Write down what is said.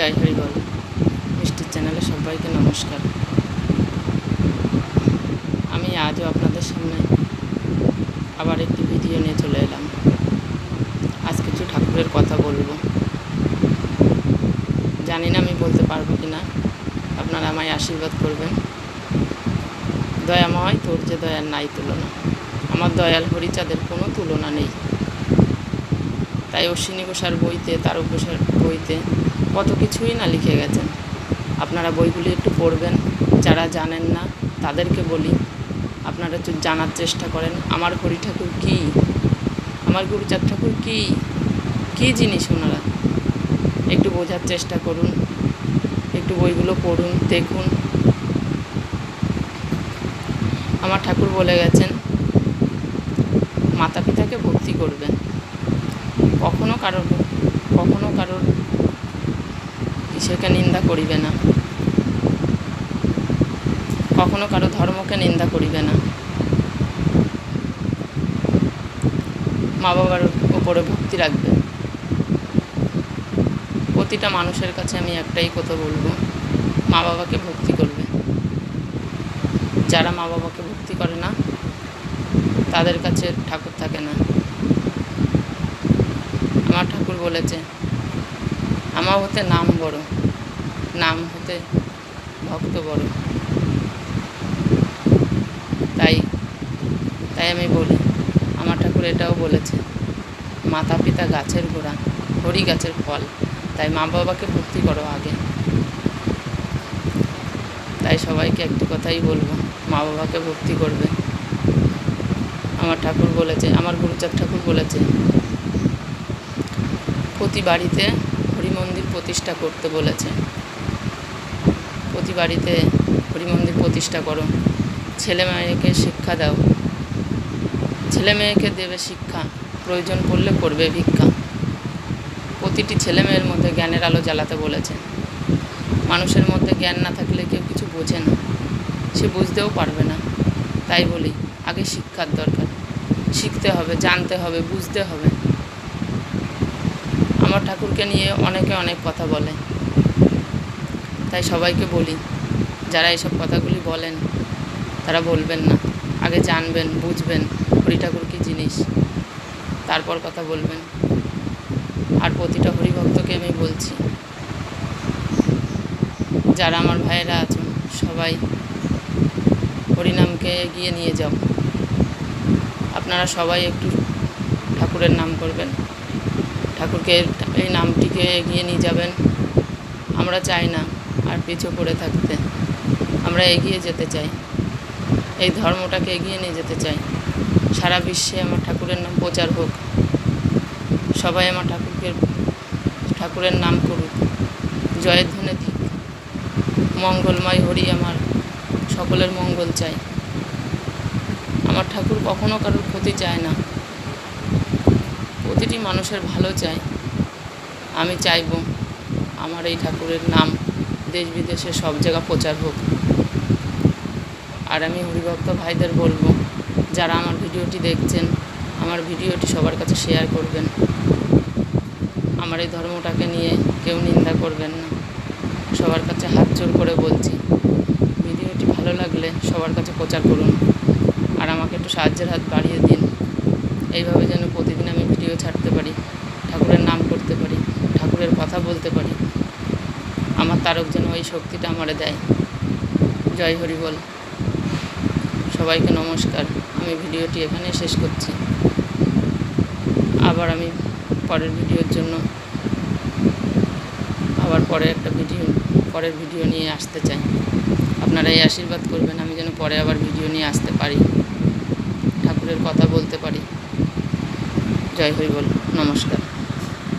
জয় হরিবল মিষ্টির চ্যানেলে সবাইকে নমস্কার। আমি আজও আপনাদের সামনে আবার একটি ভিডিও নিয়ে চলে এলাম। আজ কিছু ঠাকুরের কথা বলব। জানি না আমি বলতে পারব কি না আপনারা আমায় আশীর্বাদ করবেন। দয়াময় তোর যে দয়ার নাই তুলনা। আমার দয়াল হরিচাঁদের কোনো তুলনা নেই। তাই অশ্বিনী ঘোষার বইতে তারক ঘোষার বইতে কত কিছুই না লিখে গেছেন। আপনারা বইগুলি একটু পড়বেন, যারা জানেন না তাদেরকে বলি, আপনারা একটু জানার চেষ্টা করেন, আমার হরি ঠাকুর কী? আমার গুরুচাঁদ ঠাকুর কী? কী জিনিস ওনারা? একটু বোঝার চেষ্টা করুন, একটু বইগুলো পড়ুন, দেখুন। আমার ঠাকুর বলে গেছেন, মাতা পিতাকে ভক্তি করবেন। কখনো কারোর কখনো কারোর ঈশ্বরকে নিন্দা করিবে না। কখনো কারও ধর্মকে নিন্দা করিবে না। মা বাবার উপরে ভক্তি রাখবে। প্রতিটা মানুষের কাছে আমি একটাই কথা বলব মা বাবাকে ভক্তি করবে। যারা মা বাবাকে ভক্তি করে না, তাদের কাছে ঠাকুর থাকে না। আমার ঠাকুর বলেছে আমার হতে নাম বড়, নাম হতে ভক্ত বড়। তাই তাই আমি বলি, আমার ঠাকুর এটাও বলেছে মাতা পিতা গাছের গোড়া, হরি গাছের ফল, তাই মা বাবাকে ভক্তি করো আগে। তাই সবাইকে একটি কথাই বলব, মা বাবাকে ভক্তি করবে। আমার ঠাকুর বলেছে, আমার গুরুচাঁদ ঠাকুর বলেছে, প্রতি বাড়িতে প্রতিষ্ঠা করতে বলেছে। প্রতি বাড়িতে হরি মন্দির প্রতিষ্ঠা করো। ছেলে মেয়েকে শিক্ষা দাও। ছেলে মেয়েকে দেবে শিক্ষা। প্রয়োজন পড়লে করবে ভিক্ষা। প্রতিটি ছেলে মেয়ের মধ্যে জ্ঞানের আলো জ্বালাতে বলেছে। মানুষের মধ্যে জ্ঞান না থাকলে কেউ কিছু বোঝে না। সে বুঝতেও পারবে না। তাই বলি, আগে শিক্ষার দরকার। শিখতে হবে, জানতে হবে, বুঝতে হবে। আমার ঠাকুরকে নিয়ে অনেকে অনেক কথা বলে। তাই সবাইকে বলি, যারা এসব কথাগুলি বলেন, তারা বলবেন না। আগে জানবেন, বুঝবেন হরি ঠাকুর কী জিনিস। তারপর কথা বলবেন। আর প্রতিটা হরিভক্তকে আমি বলছি, যারা আমার ভাইয়েরা আছেন, সবাই হরিনামকে এগিয়ে নিয়ে যাও। আপনারা সবাই একটু ঠাকুরের নাম করবেন। ঠাকুরকে এই নামটিকে এগিয়ে নিয়ে যাবেন। আমরা চাই না আর পিছু পড়ে থাকতে। আমরা এগিয়ে যেতে চাই। এই ধর্মটাকে এগিয়ে নিয়ে যেতে চাই। সারা বিশ্বে আমার ঠাকুরের নাম প্রচার হোক। সবাই আমার ঠাকুরকে, ঠাকুরের নাম করুক। জয়ের ধ্বনি দিক। মঙ্গলময় হরি আমার সকলের মঙ্গল চাই। আমার ঠাকুর কখনো কারোর ক্ষতি চায় না। প্রতিটি মানুষের ভালো চাই আমি চাইব আমার এই ঠাকুরের নাম দেশ বিদেশে সব জায়গা প্রচার হোক। আর আমি হরিভক্ত ভাইদের বলব, যারা আমার ভিডিওটি দেখছেন, আমার ভিডিওটি সবার কাছে শেয়ার করবেন। আমার এই ধর্মটাকে নিয়ে কেউ নিন্দা করবেন না। সবার কাছে হাত জোর করে বলছি, ভিডিওটি ভালো লাগলে সবার কাছে প্রচার করুন। আর আমাকে একটু সাহায্যের হাত বাড়িয়ে দিন। এইভাবে যেন প্রতিদিন আমি ভিডিও ছাড়তে পারি, ঠাকুরের নাম করতে পারি। ঠাকুরের কথা বলতে পারি। আমার তারক যেন ওই শক্তিটা আমারে দেয়। জয় হরি বল। সবাইকে নমস্কার। আমি ভিডিওটি এখানে শেষ করছি। আবার আমি পরের ভিডিওর জন্য আবার পরে একটা ভিডিও, পরের ভিডিও নিয়ে আসতে চাই। আপনারা এই আশীর্বাদ করবেন আমি যেন পরে আবার ভিডিও নিয়ে আসতে পারি। ঠাকুরের কথা বলতে পারি। জয় হরি বল। নমস্কার।